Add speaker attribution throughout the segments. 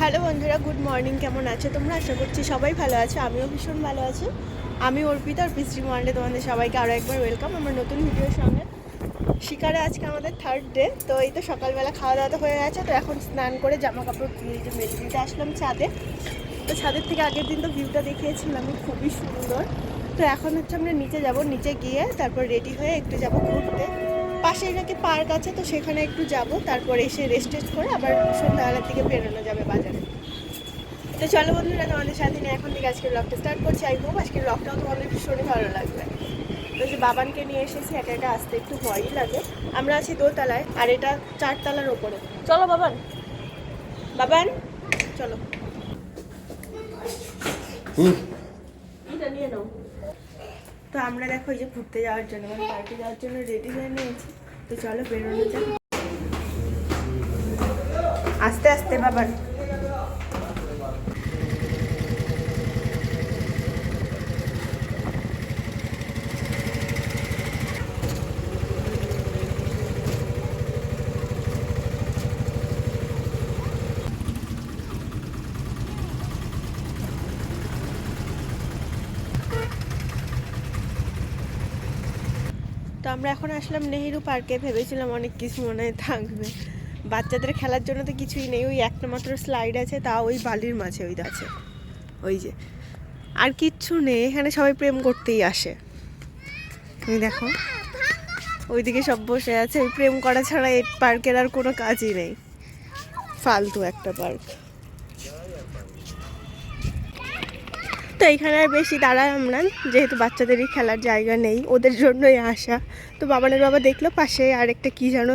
Speaker 1: Hello বন্ধুরা, good morning, কেমন আছো তোমরা? আশা করছি সবাই ভালো আছো, আমিও ভীষণ ভালো আছি। আমি অর্পিতা, আর পিস্ট্রি ওয়ানডে তোমাদের সবাইকে আরও একবার ওয়েলকাম আমার নতুন ভিডিওর সঙ্গে। শিকারে আজকে আমাদের থার্ড ডে তো এই তো সকালবেলা খাওয়া দাওয়া তো হয়ে গেছে, তো এখন স্নান করে জামা কাপড় যে মেলে দিতে আসলাম ছাদে। তো ছাদের থেকে আগের দিন তো ভিউটা দেখিয়েছিলাম, খুবই সুন্দর। তো এখন হচ্ছে আমরা নিচে যাব, নিচে গিয়ে তারপর রেডি হয়ে একটু যাব ঘুরতে। পাশেই নাকি পার্ক আছে, তো সেখানে একটু যাব। তারপরে এসে রেস্ট টেস্ট করে আবার সন্ধ্যাবেলার দিকে বেরোনো যাবে বাজারে। তো চলো বন্ধুরা, তোমাদের সাথে নিয়ে এখন থেকে আজকে ব্লগটা স্টার্ট করছি। আই হোপ আজকের ব্লগটাও তোমাদের ভীষণই ভালো লাগবে। তো যে বাবানকে নিয়ে এসেছি, একা একা আসতে একটু ভয়ই লাগে। আমরা আছি দোতলায়, আর এটা চারতলার ওপরে। চলো বাবান। বাবান, চলো। তো আমরা দেখো এই যে ঘুরতে যাওয়ার জন্য মানে পার্কে যাওয়ার জন্য রেডি হয়ে নিয়েছি। তো চলো বেরোনো যাক। আস্তে আস্তে বাবার তো আমরা এখন আসলাম নেহেরু পার্কে। ভেবেছিলাম অনেক কিছু মনে হয় থাকবে। বাচ্চাদের খেলার জন্য তো কিছুই নেই। ওই একটা মাত্র স্লাইড আছে, তা ওই বালির মাঝে ওই আছে। ওই যে। আর কিচ্ছু নেই। এখানে সবাই প্রেম করতেই আসে। তুমি দেখো। ওইদিকে সব বসে আছে। ওই প্রেম করা ছাড়া এই পার্কের আর কোনো কাজই নেই। ফালতু একটা পার্ক। এখানে আর বেশি দাঁড়ালাম না, যেহেতু বাচ্চাদেরই খেলার জায়গা নেই, ওদের জন্যই আসা। তো বাবানের বাবা দেখল পাশে আরেকটা কী যেন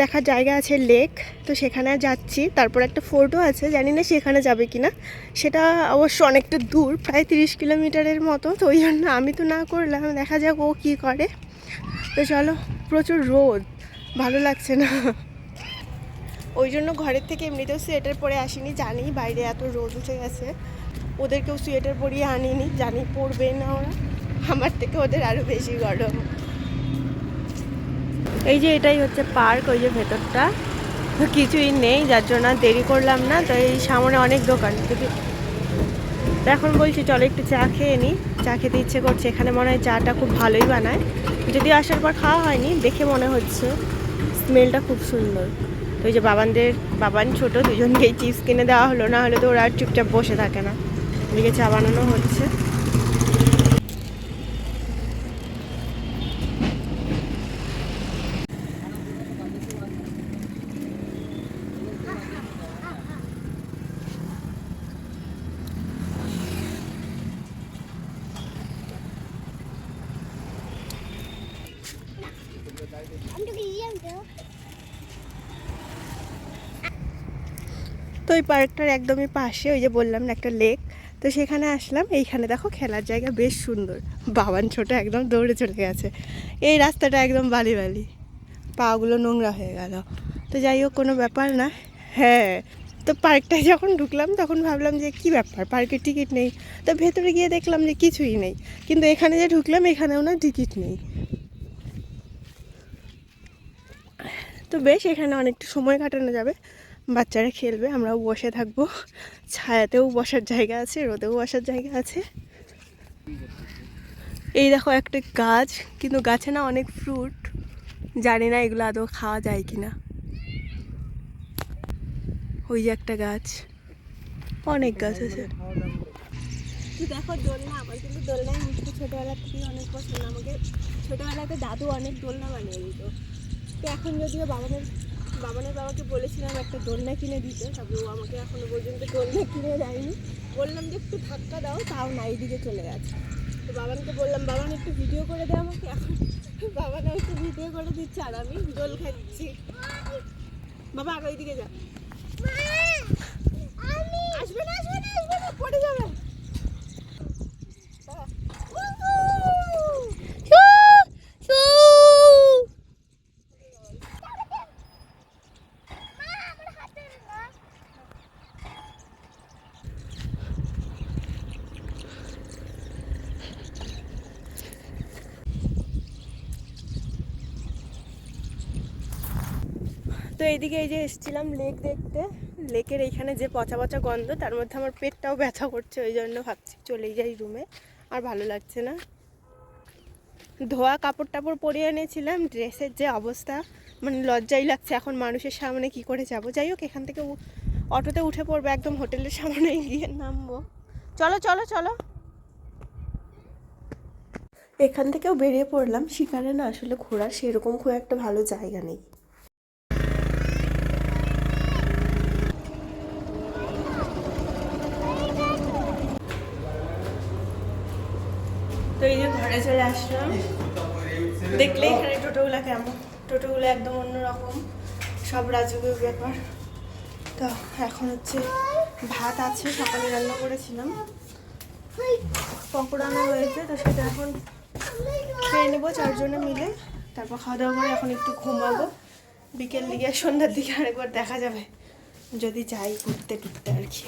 Speaker 1: দেখার জায়গা আছে, লেক। তো সেখানে যাচ্ছি। তারপর একটা ফোর্টও আছে, জানি না সেখানে যাবে কি না সেটা অবশ্য অনেকটা দূর, প্রায় তিরিশ কিলোমিটারের মতো। তো ওই জন্য আমি তো না করলাম, দেখা যাক ও কী করে। তো চলো, প্রচুর রোদ, ভালো লাগছে না। ওই জন্য ঘরের থেকে এমনিতেও সোয়েটার পরে আসিনি, জানি বাইরে এত রোদ উঠে গেছে। ওদেরকেও সোয়েটার পরিয়ে আনিনি, জানি পরবে না ওরা। আমার থেকে ওদের আরও বেশি গরম। এই যে এটাই হচ্ছে পার্ক, ওই যে ভেতরটা। কিছুই নেই, যার জন্য দেরি করলাম না। তো এই সামনে অনেক দোকান। যদি তো এখন বলছি, চলো একটু চা খেয়ে নিই চা খেতে ইচ্ছে করছে। এখানে মনে হয় চাটা খুব ভালোই বানায়। যদি আসার পর খাওয়া হয়নি, দেখে মনে হচ্ছে স্মেলটা খুব সুন্দর। তো ওই যে বাবানদের বাবান ছোট, দুজনকেই চিপস কিনে দেওয়া হলো, না হলে তো ওরা আর চুপচাপ বসে থাকে না। এদিকে চা বানানো হচ্ছে। তো ওই পার্কটার একদমই পাশে, ওই যে বললাম না, একটা লেক। তো সেখানে আসলাম। এইখানে দেখো খেলার জায়গা বেশ সুন্দর। বাবান ছোট একদম দৌড়ে চলে গেছে। এই রাস্তাটা একদম বালি বালি। পাগুলো নোংরা হয়ে গেল। তো যাই হোক, কোনো ব্যাপার না। হ্যাঁ তো পার্কটায় যখন ঢুকলাম তখন ভাবলাম যে কি ব্যাপার? পার্কের টিকিট নেই। তো ভেতরে গিয়ে দেখলাম যে কিছুই নেই। কিন্তু এখানে যে ঢুকলাম, এখানেও না টিকিট নেই। তো বেশ, এখানে অনেকটা সময় কাটানো যাবে। বাচ্চারা খেলবে, আমরাও বসে থাকব। ছায়াতেও বসার জায়গা আছে, রোদেও বসার জায়গা আছে। এই দেখো একটা গাছ, কিন্তু গাছে না অনেক ফ্রুট জানি না এগুলো আদৌ খাওয়া যায় কি না ওই যে একটা গাছ। অনেক গাছ আছে। দেখো দোলনা, আমার কিন্তু দোলনায় উঠতে ছোটোবেলা থেকে অনেক পছন্দ। আমাকে ছোটোবেলাতে দাদু অনেক দোলনা বানিয়ে দিত। তো এখন যদিও বাবানের বাবানের বাবাকে বলেছিলাম একটা দোলনা কিনে দিতে। তবে ও আমাকে এখনও পর্যন্ত দোলনা কিনে দেয়নি। বললাম যে একটু ধাক্কা দাও তাও না দিকে চলে গেছে। তো বাবানকে বললাম বাবান একটু ভিডিও করে দে আমাকে। এখন বাবানা একটু ভিডিও করে দিচ্ছে আর আমি দোল খাচ্ছি। বাবা আগে ওইদিকে যা। আসবে না আসবে না আসবে না পড়ে যাবে তো এইদিকে এই যে এসেছিলাম লেক দেখতে। লেকের এইখানে যে পচা পচা গন্ধ, তার মধ্যে আমার পেটটাও ব্যথা করছে, ওই জন্য ভাবছি চলেই যাই রুমে আর ভালো লাগছে না। ধোয়া কাপড় টাপড় পরিয়ে এনেছিলাম ড্রেসের যে অবস্থা মানে লজ্জাই লাগছে এখন মানুষের সামনে কি করে যাব। যাই হোক, এখান থেকে অটোতে উঠে পড়ব, একদম হোটেলের সামনে গিয়ে নামবো। চলো চলো চলো। এখান থেকেও বেরিয়ে পড়লাম। শিকারে না আসলে ঘোরার সেরকম খুব একটা ভালো জায়গা নেই। ঘরে চলে আসলাম। দেখলে এখানে টোটোগুলো কেমন? টোটোগুলো একদম অন্যরকম। সব রাজকীয় ব্যাপার। তো এখন হচ্ছে ভাত আছে, সকালে রান্না করেছিলাম। পকোড়া আনা হয়েছে, তো সেটা এখন খেয়ে নেব চারজনে মিলে। তারপর খাওয়া দাওয়া করে এখন একটু ঘুমাবো। বিকেল দিকে সন্ধ্যার দিকে আরেকবার দেখা যাবে। যদি যাই ঘুরতে টুরতে আর কি।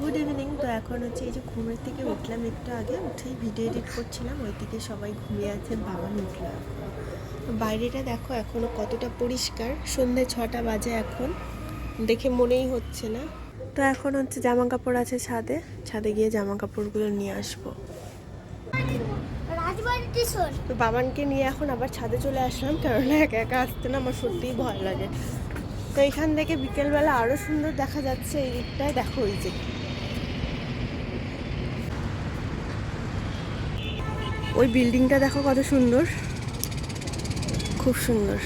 Speaker 1: গুড ইভিনিং তো এখন হচ্ছে এই যে ঘুমের থেকে উঠলাম একটু আগে উঠেই ভিডিও এডিট করছিলাম ওই দিকে সবাই ঘুমিয়ে আছে বাবা উঠল বাইরেটা দেখো এখনও কতটা পরিষ্কার সন্ধ্যে ছটা বাজে এখন দেখে মনেই হচ্ছে না। তো এখন হচ্ছে জামা কাপড় আছে ছাদে ছাদে গিয়ে জামা কাপড়গুলো নিয়ে আসব। তো বাবানকে নিয়ে এখন আবার ছাদে চলে আসলাম কারণ একা একা আসতে না আমার সত্যিই ভয় লাগে। তো এখান থেকে বিকেলবেলা আরও সুন্দর দেখা যাচ্ছে এই দিকটায় দেখো ওই যে। ওই বিল্ডিংটা দেখো কত সুন্দর। খুব সুন্দর।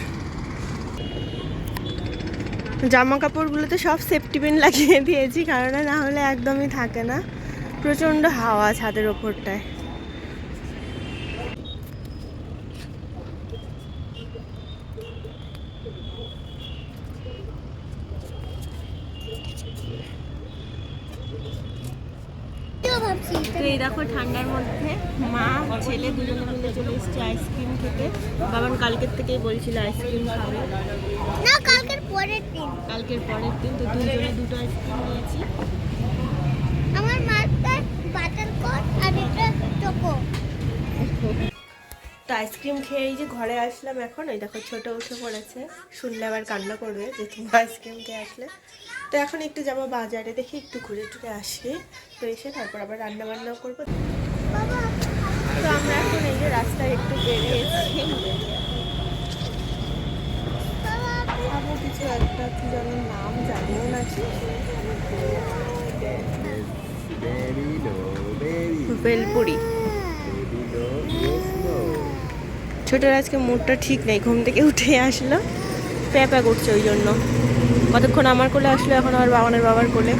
Speaker 1: জামা কাপড়গুলোতে সব সেফটি পিন লাগিয়ে দিয়েছি, কারণ না হলে একদমই থাকে না। প্রচণ্ড হাওয়া ছাদের ওপরটায়। দেখো ঠান্ডার মধ্যে মা ছেলে দুজনে মিলে চলে এসছে আইসক্রিম খেতে। বাবান কালকের থেকেই বলছিল আইসক্রিম খাবে।
Speaker 2: না কালকের পরের দিন।
Speaker 1: কালকের পরের দিন তো দুজনে দুটো আইসক্রিম নিয়েছি।
Speaker 2: আমার মাথায় বাটার কোট আর এটা চোকো
Speaker 1: তো আইসক্রিম খেয়ে এই যে ঘরে আসলাম এখন ওই দেখো ছোট উঠে পড়েছে। শুনলে আবার কান্না করবে যে তুমি আইসক্রিম খেয়ে আসলে। তো এখন একটু যাব বাজারে দেখি একটু ঘুরে টুরে আসি। তো এসে তারপর আবার রান্না বান্না করব।
Speaker 2: বাবা
Speaker 1: তো আমরা এখন এই যে রাস্তায় একটু বেরিয়েছি কিছু একটা কি যেন নাম জানিও না বেলপুরি। ছোটোর আজকে মুডটা ঠিক নেই, ঘুম থেকে উঠে আসলো। প্যাপা করছে ওই জন্য। কতক্ষণ আমার কোলে আসলো, এখন আমার বাবানের বাবার কোলে।